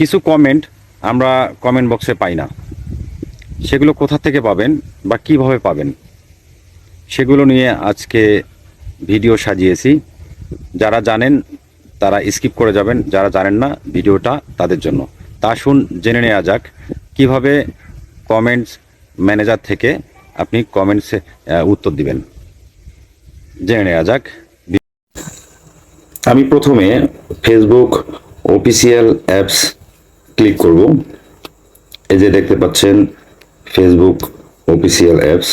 কিছু কমেন্ট আমরা কমেন্ট বক্সে পাই না। সেগুলো কোথা থেকে পাবেন বা কীভাবে পাবেন? সেগুলো নিয়ে আজকে ভিডিও সাজিয়েছি। যারা জানেন তারা স্কিপ করে যাবেন, যারা জানেন না ভিডিওটা তাদের জন্য। তা শুন জেনে নেওয়া যাক, কীভাবে কমেন্টস ম্যানেজার থেকে আপনি কমেন্টসে উত্তর দিবেন। জেনে নেওয়া যাক। আমি প্রথমে ফেসবুক অফিসিয়াল অ্যাপস ক্লিক করব। এই যে দেখতে পাচ্ছেন ফেসবুক অফিসিয়াল অ্যাপস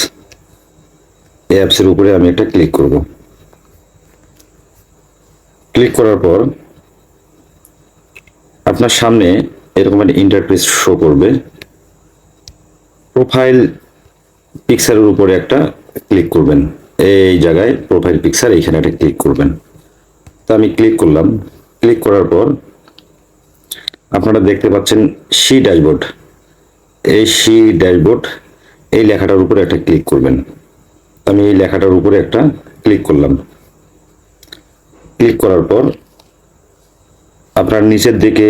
এই অ্যাপসের উপরে আমি একটা ক্লিক করব। ক্লিক করার পর আপনার সামনে এরকম একটা ইন্টারফেস শো করবে। প্রোফাইল পিকচারের উপরে একটা ক্লিক করবেন। এই জায়গায় প্রোফাইল পিকচার এইখানে একটা ক্লিক করবেন। তো আমি ক্লিক করলাম। ক্লিক করার পর আপনারা দেখতে পাচ্ছেন সি ড্যাশবোর্ড এই সি ড্যাশবোর্ড এই লেখাটার উপরে একটা ক্লিক করবেন। আমি এই লেখাটার উপরে একটা ক্লিক করলাম। ক্লিক করার পর আপনার নিচের দিকে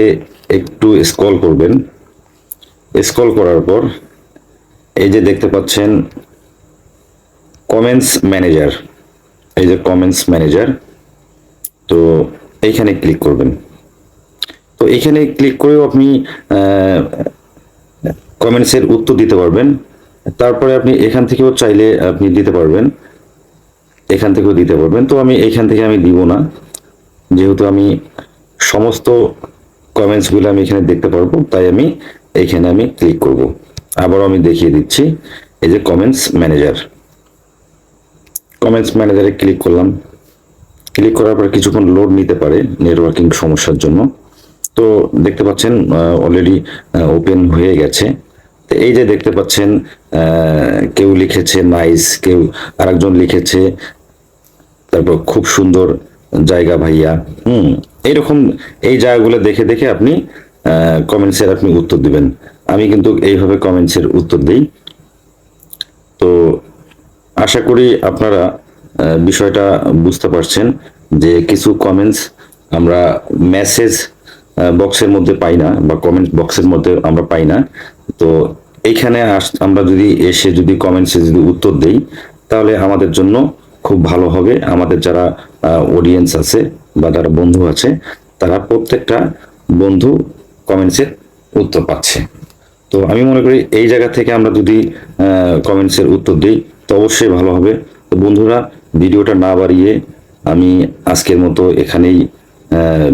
একটু স্ক্রল করবেন। স্ক্রল করার পর এই যে দেখতে পাচ্ছেন কমেন্টস ম্যানেজার এই যে কমেন্টস ম্যানেজার তো এইখানে ক্লিক করবেন। তো এখানে ক্লিক করেও আপনি কমেন্টসের উত্তর দিতে পারবেন। তারপরে আপনি এখান থেকেও চাইলে আপনি দিতে পারবেন। এখান থেকেও দিতে পারবেন। তো আমি এখান থেকে আমি দিব না। যেহেতু আমি সমস্ত কমেন্টসগুলো আমি এখানে দেখতে পারব, তাই আমি এইখানে আমি ক্লিক করব। আবারও আমি দেখিয়ে দিচ্ছি। এই যে কমেন্টস ম্যানেজার কমেন্টস ম্যানেজারে ক্লিক করলাম। ক্লিক করার পর কিছুক্ষণ লোড নিতে পারে নেটওয়ার্কিং সমস্যার জন্য। তো দেখতে পাচ্ছেন অলরেডি ওপেন হয়ে গেছে। তো এই যে দেখতে পাচ্ছেন কেউ লিখেছে নাইস কেউ আরেকজন লিখেছে, তারপর খুব সুন্দর জায়গা ভাইয়া। হুম, এইরকম এই জায়গাগুলো দেখে দেখে আপনি কমেন্টসের আপনি উত্তর দিবেন। আমি কিন্তু এইভাবে কমেন্টসের উত্তর দিই। তো আশা করি আপনারা বিষয়টা বুঝতে পারছেন যে কিছু কমেন্টস আমরা মেসেজ বক্সের মধ্যে পাই না বা কমেন্ট বক্সের মধ্যে আমরা পাই না। তো এইখানে আমরা যদি এসে যদি কমেন্টসে যদি উত্তর দেই, তাহলে আমাদের জন্য খুব ভালো হবে। আমাদের যারা অডিয়েন্স আছে বা যারা বন্ধু আছে, তারা প্রত্যেকটা বন্ধু কমেন্টসের উত্তর পাচ্ছে। তো আমি মনে করি এই জায়গা থেকে আমরা যদি কমেন্টসের উত্তর দিই, তো অবশ্যই ভালো হবে। তো বন্ধুরা, ভিডিওটা না বাড়িয়ে আমি আজকের মতো এখানেই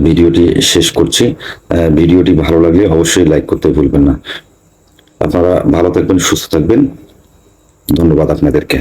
ভিডিওটি শেষ করছি। ভিডিওটি ভালো লাগলে অবশ্যই লাইক করতে ভুলবেন না। আপনারা ভালো থাকবেন, সুস্থ থাকবেন। ধন্যবাদ আপনাদেরকে।